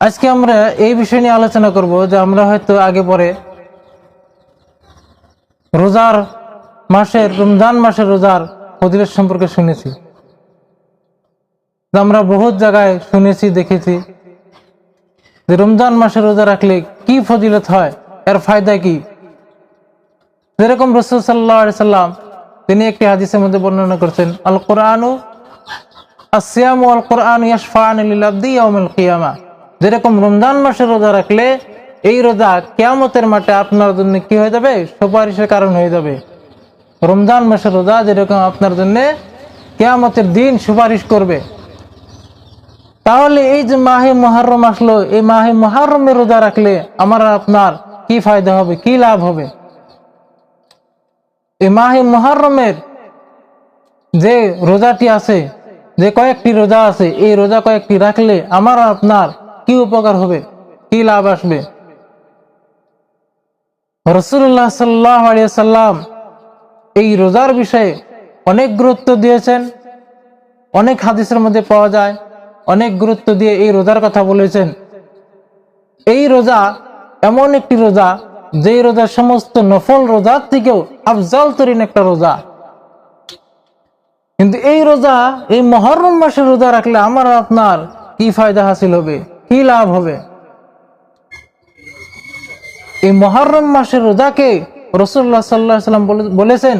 আজকে আমরা এই বিষয় নিয়ে আলোচনা করব যে আমরা হয়তো আগে পরে রোজার মাসের, রমজান মাসের রোজার ফজিলত সম্পর্কে শুনেছি। আমরা বহুত জায়গায় শুনেছি, দেখেছি যে রমজান মাসে রোজা রাখলে কি ফজিলত হয়, এর ফায়দা কি? যেরকম রসুল সাল্লাহ সাল্লাম তিনি একটি হাদিসের মধ্যে বর্ণনা করছেন আল কোরআনু আসিয়াম আল কোরআন ইয়াসফান আবদি ইয়াউমুল কিয়ামা যেরকম রমজান মাসে রোজা রাখলে এই রোজা কিয়ামতের মাঠে আপনার জন্য কি হয়ে যাবে? সুপারিশের কারণ হয়ে যাবে। রমজান মাসের রোজা যেরকম আপনার জন্য কিয়ামতের দিন সুপারিশ করবে। তাহলে এই যে মাহে মহারম আসলো, এই মাহে মহারমে রোজা রাখলে আমার আপনার কি ফায়দা হবে, কি লাভ হবে? এই মাহে মহারমের যে রোজাটি আছে, যে কয়েকটি রোজা আছে, এই রোজা কয়েকটি রাখলে আমার আপনার কি উপকার হবে? কি লাভ আসবে? রসুল্লাহ সাল্লাহ সাল্লাম এই রোজার বিষয়ে অনেক গুরুত্ব দিয়েছেন। অনেক হাদিসের মধ্যে পাওয়া যায়, অনেক গুরুত্ব দিয়ে এই রোজার কথা বলেছেন। এই রোজা এমন একটি রোজা যে রোজা সমস্ত নফল রোজার থেকেও আফজাল তরিন একটা রোজা। কিন্তু এই রোজা, এই মহরম মাসে রোজা রাখলে আমার আপনার কি ফায়দা হাসিল হবে? কি লাভ হবে? এই মহরম মাসের রোজাকে রসুল্লাহ সাল্লাহ সাল্লাম বলেছেন,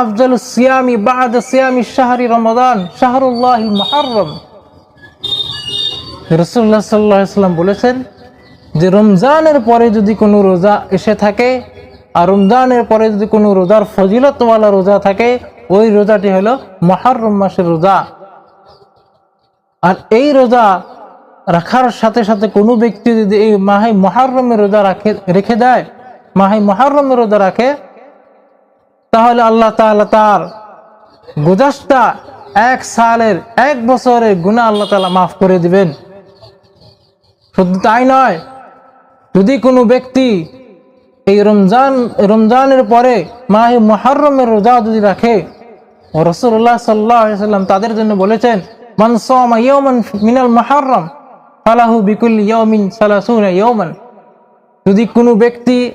আফজাল সিয়ামি বাদ সিয়ামি শাহরি রমাদান শাহরুল্লাহ মহরম। রসুল্লাহ সাল্লাহ সাল্লাম বলেছেন যে, রমজানের পরে যদি কোনো রোজা এসে থাকে, আর রমজানের পরে যদি কোনো রোজার ফজিলতওয়ালা রোজা থাকে, ওই রোজাটি হলো মহারম মাসের রোজা। আর এই রোজা রাখার সাথে সাথে কোনো ব্যক্তি যদি এই মাহে মহারমের রোজা রাখে, রেখে দেয়, মাহে মহারমের রোজা রাখে, তাহলে আল্লাহ তাআলা তার গুজাসটা এক সালের, এক বছরের গুণা আল্লাহ তাআলা মাফ করে দিবেন। শুধু তাই নয়, যদি কোনো ব্যক্তি এই রমজান, রমজানের পরে মাহে মহারমের রোজা যদি রাখে রসুল্লাহ সাল্লাহ সাল্লাম তাদের জন্য বলেছেন, মান সামা ইয়াওমান মিনাল মহারম ফালাহু বিকুল ইয়ামিন সালাসুনা ইয়ামান যদি কোনো ব্যক্তি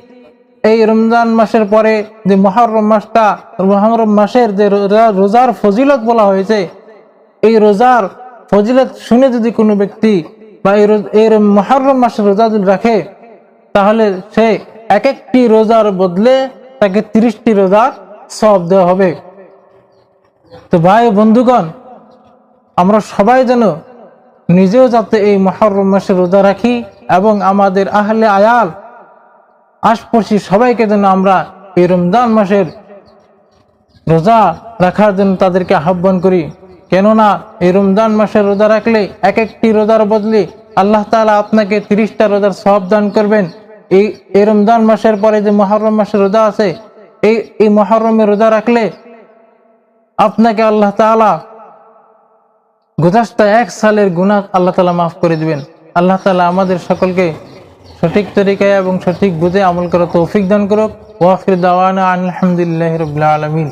এই রমজান মাসের পরে, যে মহরম মাসটা, মহরম মাসের যে রোজা- রোজার ফজিলত বলা হয়েছে, এই রোজার ফজিলত শুনে যদি কোনো ব্যক্তি বা এই এই মহরম মাসের রোজা যদি রাখে, তাহলে সে এক একটি রোজার বদলে তাকে তিরিশটি রোজার সব দেওয়া হবে। তো ভাই বন্ধুগণ, আমরা সবাই যেন নিজেও যাতে এই মহরম মাসে রোজা রাখি এবং আমাদের আহলে আয়াল আশপাশি সবাইকে যেন আমরা এই রমজান মাসের রোজা রাখার জন্য তাদেরকে আহ্বান করি। কেননা এই রমজান মাসের রোজা রাখলে এক একটি রোজার বদলে আল্লাহ তাআলা আপনাকে তিরিশটা রোজার সব দান করবেন। এই এই রমজান মাসের পরে যে মহরম মাসের রোজা আছে, এই এই মহরমের রোজা রাখলে আপনাকে আল্লাহ তাআলা গুজাসটা এক সালের গুণা আল্লাহ তালা মাফ করে দিবেন। আল্লাহ তালা আমাদের সকলকে সঠিক তরিকায় এবং সঠিক বুঝে আমল করা তৌফিক দান করুক। ওয়াফির দাওয়ানা আলহামদুলিল্লাহ রবিল্লা আলমিন।